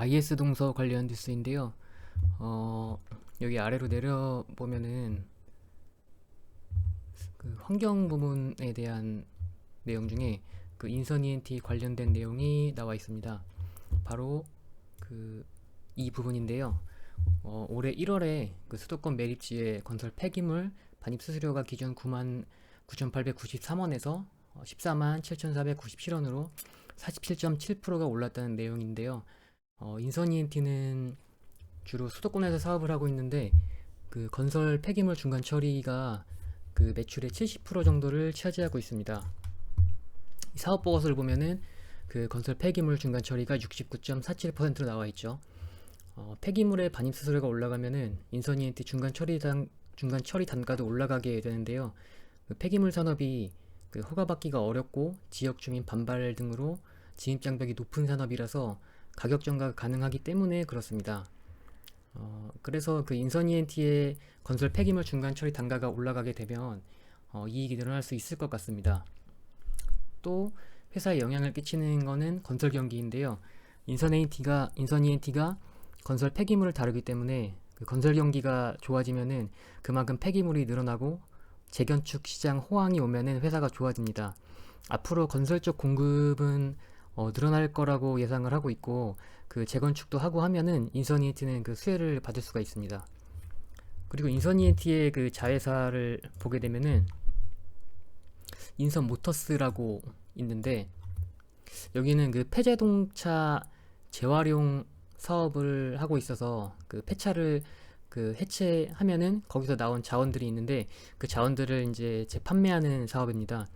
IS 동서 관련 뉴스인데요. 어, 여기 아래로 내려 보면은 그 환경 부문에 대한 내용 중에 그 인선 ENT 관련된 내용이 나와 있습니다. 바로 그 이 부분인데요. 어, 올해 1월에 그 수도권 매립지의 건설 폐기물 반입 수수료가 기존 9만 9,893원에서 14만 7,497원으로 47.7%가 올랐다는 내용인데요. 어, 인선 ENT는 주로 수도권에서 사업을 하고 있는데 그 건설 폐기물 중간 처리가 그 매출의 70% 정도를 차지하고 있습니다. 이 사업 보고서를 보면은 그 건설 폐기물 중간 처리가 69.47%로 나와 있죠. 어, 폐기물의 반입 수수료가 올라가면은 인선 ENT 중간 처리 단 중간 처리 단가도 올라가게 되는데요. 그 폐기물 산업이 그 허가받기가 어렵고 지역 주민 반발 등으로 진입 장벽이 높은 산업이라서 가격 전가가 가능하기 때문에 그렇습니다. 어, 그래서 그 인선 ENT의 건설 폐기물 중간 처리 단가가 올라가게 되면 어, 이익이 늘어날 수 있을 것 같습니다. 또 회사에 영향을 끼치는 거는 건설 경기인데요. 인선 ENT가 인선 ENT가 건설 폐기물을 다루기 때문에 그 건설 경기가 좋아지면은 그만큼 폐기물이 늘어나고 재건축 시장 호황이 오면은 회사가 좋아집니다. 앞으로 건설 쪽 공급은 어, 늘어날 거라고 예상을 하고 있고 그 재건축도 하고 하면은 ENT는 그 수혜를 받을 수가 있습니다. 그리고 ENT의 그 자회사를 보게 되면은 인선 모터스라고 있는데 여기는 그 폐자동차 재활용 사업을 하고 있어서 그 폐차를 그 해체하면은 거기서 나온 자원들이 있는데 그 자원들을 이제 재판매하는 사업입니다.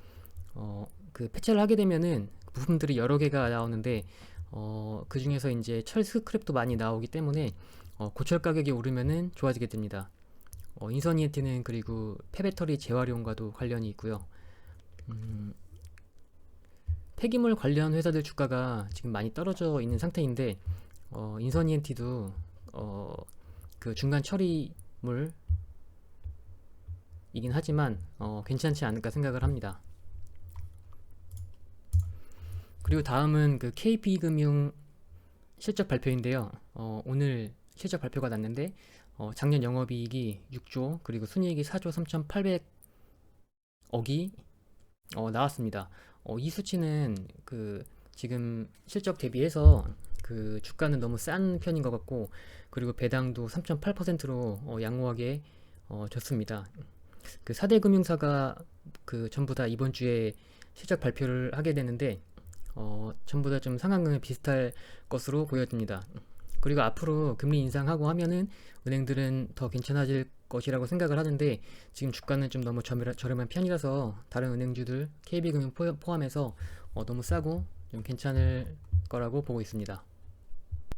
어, 그 폐차를 하게 되면은 부품들이 여러 개가 나오는데 어, 그 중에서 이제 철 스크랩도 많이 나오기 때문에 어, 고철 가격이 오르면은 좋아지게 됩니다. 어, ENT는 그리고 폐배터리 재활용과도 관련이 있고요. 음, 폐기물 관련 회사들 주가가 지금 많이 떨어져 있는 상태인데 어, ENT도 어, 그 중간 처리물이긴 하지만 어, 괜찮지 않을까 생각을 합니다. 그리고 다음은 그 KB금융 실적 발표인데요. 어, 오늘 실적 발표가 났는데 어, 작년 영업이익이 6조 그리고 순이익이 4조 3,800억이 어, 나왔습니다. 어, 이 수치는 그 지금 실적 대비해서 그 주가는 너무 싼 편인 것 같고 그리고 배당도 3.8%로 어, 양호하게 어, 줬습니다. 그 4대 금융사가 그 전부 다 이번 주에 실적 발표를 하게 되는데 어, 전부 다 좀 상한금이 비슷할 것으로 보여집니다. 그리고 앞으로 금리 인상하고 하면은 은행들은 더 괜찮아질 것이라고 생각을 하는데 지금 주가는 좀 너무 저렴- 저렴한 편이라서 다른 은행주들 KB금융 포- 포함해서 어, 너무 싸고 좀 괜찮을 거라고 보고 있습니다.